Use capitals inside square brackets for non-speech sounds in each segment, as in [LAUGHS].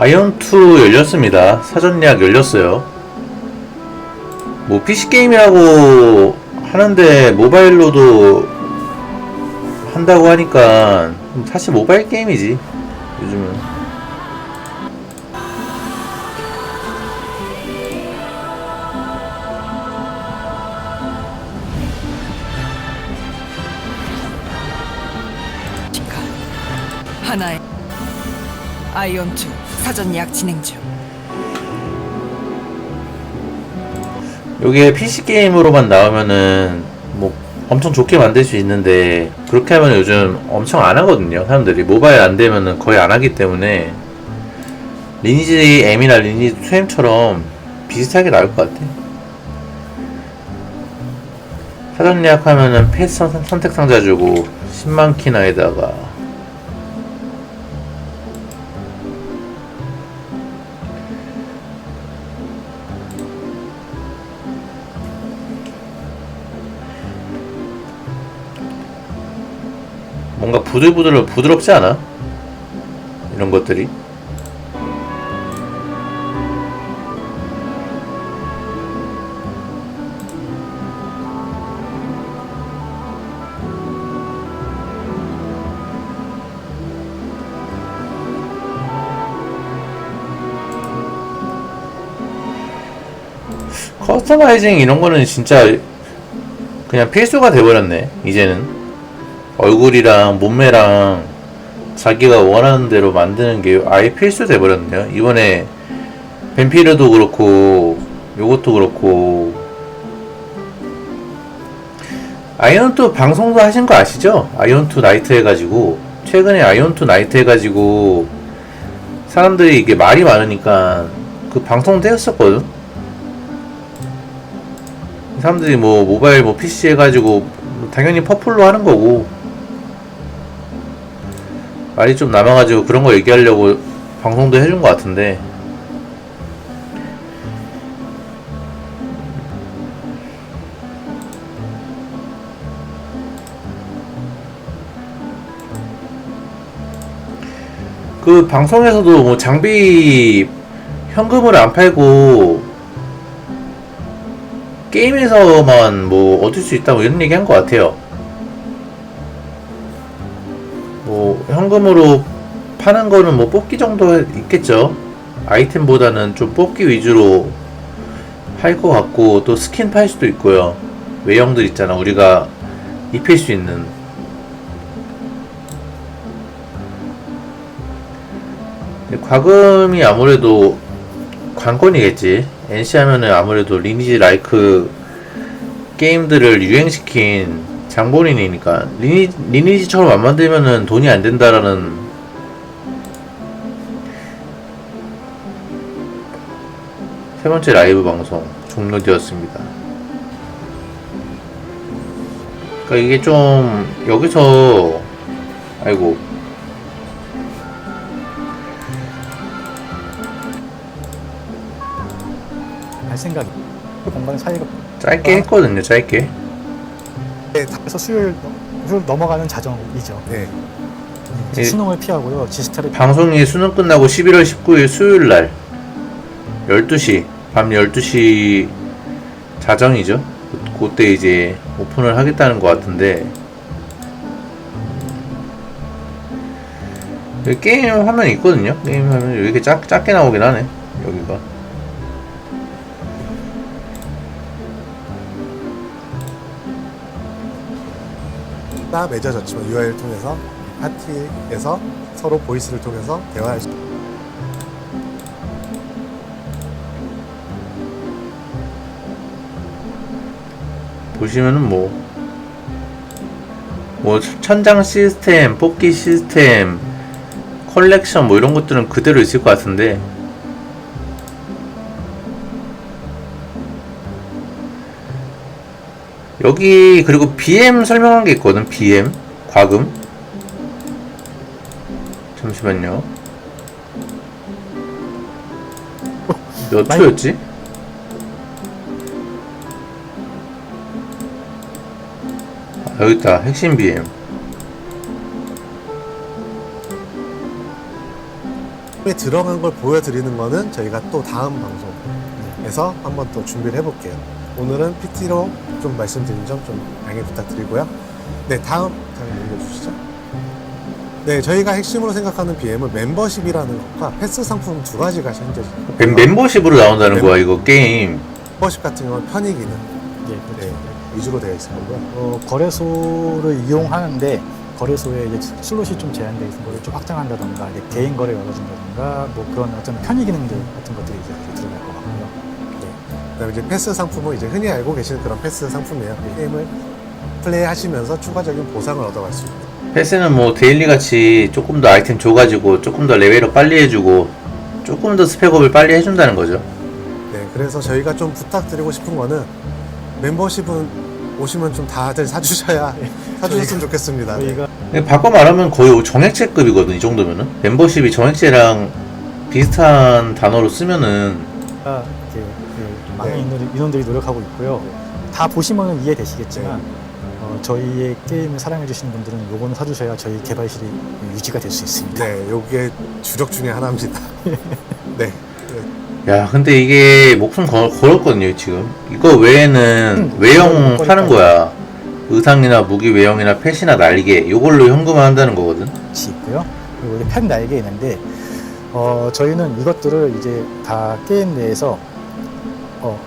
아이언2 열렸습니다. 사전 예약 열렸어요. 뭐 PC게임이라고 하는데 모바일로도 한다고 하니까 사실 모바일 게임이지. 요즘은. 가 하나의 아이온2 사전 예약 진행 중 요게 PC게임으로만 나오면은 뭐 엄청 좋게 만들 수 있는데 그렇게 하면 요즘 엄청 안 하거든요. 사람들이 모바일 안 되면은 거의 안 하기 때문에 리니지 M이나 리니지 2M처럼 비슷하게 나올 것 같아. 사전 예약하면은 패스 선- 선택 상자 주고 10만 키나에다가 뭔가 부들부들 부드럽지 않아? 이런 것들이 커스터마이징 이런 거는 진짜 그냥 필수가 돼버렸네 이제는 얼굴이랑 몸매랑 자기가 원하는 대로 만드는 게 아예 필수 돼 버렸네요. 이번에 뱀피르도 그렇고 요것도 그렇고. 아이언2 방송도 하신 거 아시죠? 아이언2 나이트 해가지고. 최근에 아이언2 나이트 해가지고 사람들이 이게 말이 많으니까 그 방송도 했었거든? 사람들이 뭐 모바일 뭐 PC 해가지고 당연히 퍼플로 하는 거고 말이 좀 남아가지고 그런 거 얘기하려고 방송도 해준 것 같은데 그 방송에서도 뭐 장비 현금을 안 팔고 게임에서만 뭐 얻을 수 있다고 이런 얘기 한 것 같아요. 현금으로 파는 거는 뭐 뽑기 정도 있겠죠. 아이템보다는 좀 뽑기 위주로 할 것 같고 또 스킨 팔 수도 있고요. 외형들 있잖아. 우리가 입힐 수 있는. 과금이 아무래도 관건이겠지. NC 하면은 아무래도 리니지 라이크 게임들을 유행시킨 장본인이니까 리니, 리니지처럼 안 만들면은 돈이 안 된다라는 세 번째 라이브 방송 종료되었습니다. 그러니까 이게 좀 여기서 아이고 할 생각이 공방 차이가 짧게 했거든요. 짧게. 네, 그래서 수요일 넘어가는 자정이죠. 네. 이제 예. 수능을 피하고요. 지스타를 방송이 수능 끝나고 11월 19일 수요일 날 12시 밤 12시 자정이죠. 그- 그때 이제 오픈을 하겠다는 것 같은데 게임 화면이 있거든요. 게임 화면 이렇게 작, 작게 나오긴 하네. 여기가. 다 맺어졌지만 UI를 통해서 파티에서 서로 보이스를 통해서 대화할 수 보시면은 뭐, 뭐, 천장 시스템, 뽑기 시스템, 컬렉션 뭐 이런 것들은 그대로 있을 것 같은데, 여기, 그리고 BM 설명한 게 있거든, BM. 과금. 잠시만요. 몇 많이- 초였지? 아, 여기 있다. 핵심 BM. 에 들어간 걸 보여드리는 거는 저희가 또 다음 방송에서 한번 또 준비를 해볼게요. 오늘은 PT로 좀 말씀드린 점 좀 양해 부탁드리고요. 네, 다음 장면 올려주시죠. 네, 저희가 핵심으로 생각하는 BM은 멤버십이라는 것과 패스 상품 두 가지가 현재 멤, 멤버십으로 나온다는 거야 이거 게임. 멤버십 같은 경우는 편의 기능 예, 그렇죠. 네, 위주로 되어 있을 거고요. 어, 거래소를 이용하는데 거래소에 이제 슬롯이 좀 제한되어 있는 거를 좀 확장한다던가 이제 개인 거래 열어준다던가 뭐 그런 어떤 편의 기능들 같은 것들이 이제 들어갈 같고요. 그다음에 이제 패스 상품은 이제 흔히 알고 계시는 그런 패스 상품이에요. 게임을 플레이하시면서 추가적인 보상을 얻어갈 수 있는. 패스는 뭐 데일리 같이 조금 더 아이템 줘가지고 조금 더 레벨업 빨리 해주고 조금 더 스펙업을 빨리 해준다는 거죠. 네, 그래서 저희가 좀 부탁드리고 싶은 거는 멤버십은 오시면 좀 다들 사주셔야 [LAUGHS] 사주셨으면 좋겠습니다. 네. 저희가 근데 바꿔 말하면 거의 정액제급이거든 이 정도면은 멤버십이 정액제랑 비슷한 단어로 쓰면은 그 많은 네. 인원들이, 인원들이 노력하고 있고요. 다 보시면 이해되시겠지만 네. 어, 저희의 게임을 사랑해 주시는 분들은 요거는 사주셔야 저희 개발실이 유지가 될 수 있습니다. 네, 요게 주력 중에 하나입니다. [LAUGHS] 네. 야 근데 이게 목숨 걸, 걸었거든요 지금 이거 외에는 음, 외형 파는 거야 의상이나 무기 외형이나 펫이나 날개 이걸로 현금화 한다는 거거든 같이 있고요. 그리고 이제 펜 날개 있는데 어, 저희는 이것들을 이제 다 게임 내에서 어,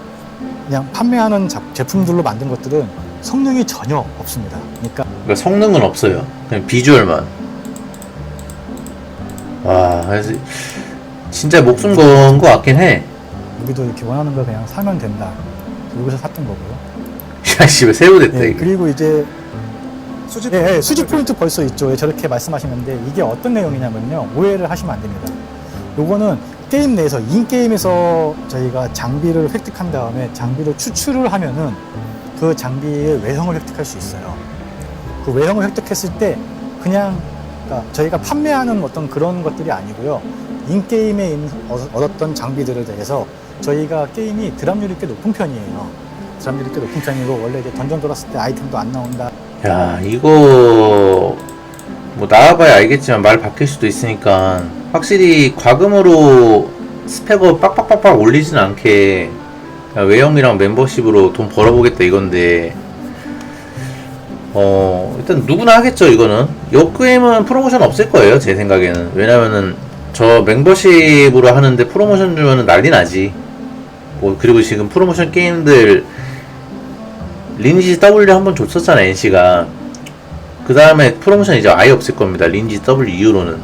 그냥 판매하는 자- 제품들로 만든 것들은 성능이 전혀 없습니다. 그러니까 그러니까 성능은 없어요 그냥 비주얼만 와 그래서 진짜 목숨 건 거 같긴 해 우리도 이렇게 원하는 걸 그냥 사면 된다. 여기서 샀던 거고요. [LAUGHS] 야, 씨발, 새로 됐다, 네, 이게. 그리고 이제 수집 예, 예, 수집 포인트 벌써 있죠. 예, 저렇게 말씀하시는데 이게 어떤 내용이냐면요. 오해를 하시면 안 됩니다. 요거는 게임 내에서 인 게임에서 저희가 장비를 획득한 다음에 장비를 추출을 하면은 그 장비의 외형을 획득할 수 있어요. 그 외형을 획득했을 때 그냥 그러니까 저희가 판매하는 어떤 그런 것들이 아니고요. 인 게임에 있는- 얻- 얻었던 장비들에 대해서 저희가 게임이 드랍률이 꽤 높은 편이에요. 드랍률이 꽤 높은 편이고 원래 이제 던전 돌았을 때 아이템도 안 나온다. 야, 이거, 뭐, 나와봐야 알겠지만 말 바뀔 수도 있으니까, 확실히 과금으로 스펙업 빡빡빡빡 올리진 않게, 외형이랑 멤버십으로 돈 벌어보겠다 이건데, 어, 일단 누구나 하겠죠, 이거는. 요 게임은 프로모션 없을 거예요, 제 생각에는. 왜냐면은, 저 멤버십으로 하는데 프로모션 주면은 난리 나지. 뭐, 그리고 지금 프로모션 게임들, 리니지 W 한 번 줬었잖아, NC가. 그 다음에 프로모션 이제 아예 없을 겁니다, 리니지 W 이후로는.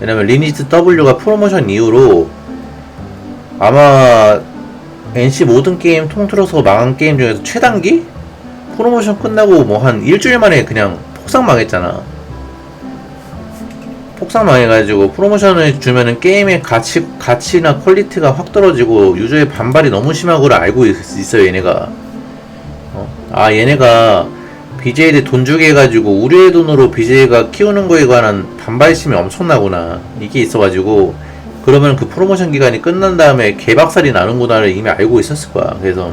왜냐면 리니지 W가 프로모션 이후로 아마 NC 모든 게임 통틀어서 망한 게임 중에서 최단기? 프로모션 끝나고 뭐 한 일주일 만에 그냥 폭삭 망했잖아. 폭삭 망해가지고 프로모션을 주면은 게임의 가치, 가치나 퀄리티가 확 떨어지고 유저의 반발이 너무 심하고를 알고 있, 있어요, 얘네가. 어? 아, 얘네가 BJ들 돈 주게 해가지고 우리의 돈으로 BJ가 키우는 거에 관한 반발심이 엄청나구나. 이게 있어가지고 그러면 그 프로모션 기간이 끝난 다음에 개박살이 나는구나를 이미 알고 있었을 거야. 그래서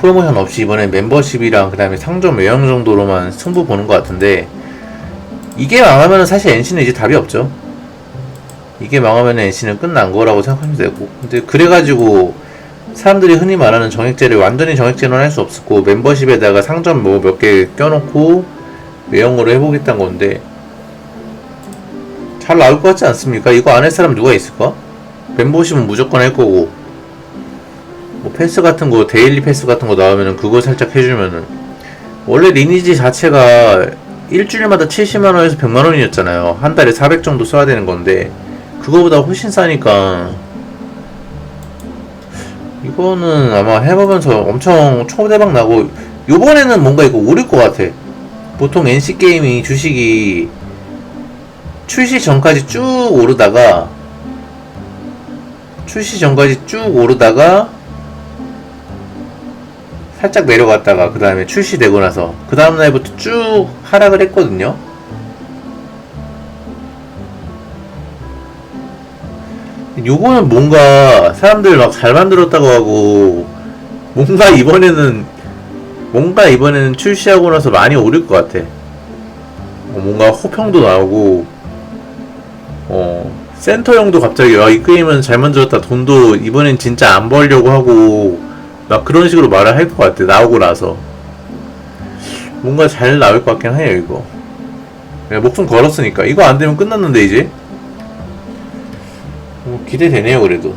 프로모션 없이 이번에 멤버십이랑 그 다음에 상점 외형 정도로만 승부 보는 것 같은데 이게 망하면 사실 NC는 이제 답이 없죠. 이게 망하면 NC는 끝난 거라고 생각하면 되고 근데 그래가지고 사람들이 흔히 말하는 정액제를 완전히 정액제는 할 수 없었고 멤버십에다가 상점 뭐 몇 개 껴놓고 외형으로 해보겠다는 건데 잘 나올 것 같지 않습니까? 이거 안 할 사람 누가 있을까? 멤버십은 무조건 할 거고 뭐 패스 같은 거 데일리 패스 같은 거 나오면은 그거 살짝 해주면은 원래 리니지 자체가 일주일마다 70만원에서 100만원이었잖아요 한 달에 400 정도 써야 되는 건데 그거보다 훨씬 싸니까 이거는 아마 해보면서 엄청 초대박 나고 요번에는 뭔가 이거 오를 것 같아. 보통 NC 게임이 주식이 출시 전까지 쭉 오르다가 출시 전까지 쭉 오르다가 살짝 내려갔다가 그 다음에 출시되고 나서 그 다음 날부터 쭉 하락을 했거든요 요거는 뭔가 사람들 막 잘 만들었다고 하고 뭔가 이번에는 뭔가 이번에는 출시하고 나서 많이 오를 것 같아. 어, 뭔가 호평도 나오고 어 센터 형도 갑자기 아, 이 게임은 잘 만들었다. 돈도 이번엔 진짜 안 벌려고 하고 막 그런 식으로 말을 할 것 같아 나오고 나서. 뭔가 잘 나올 것 같긴 해요 이거. 목숨 걸었으니까. 이거 안 되면 끝났는데 이제 뭐 기대되네요 그래도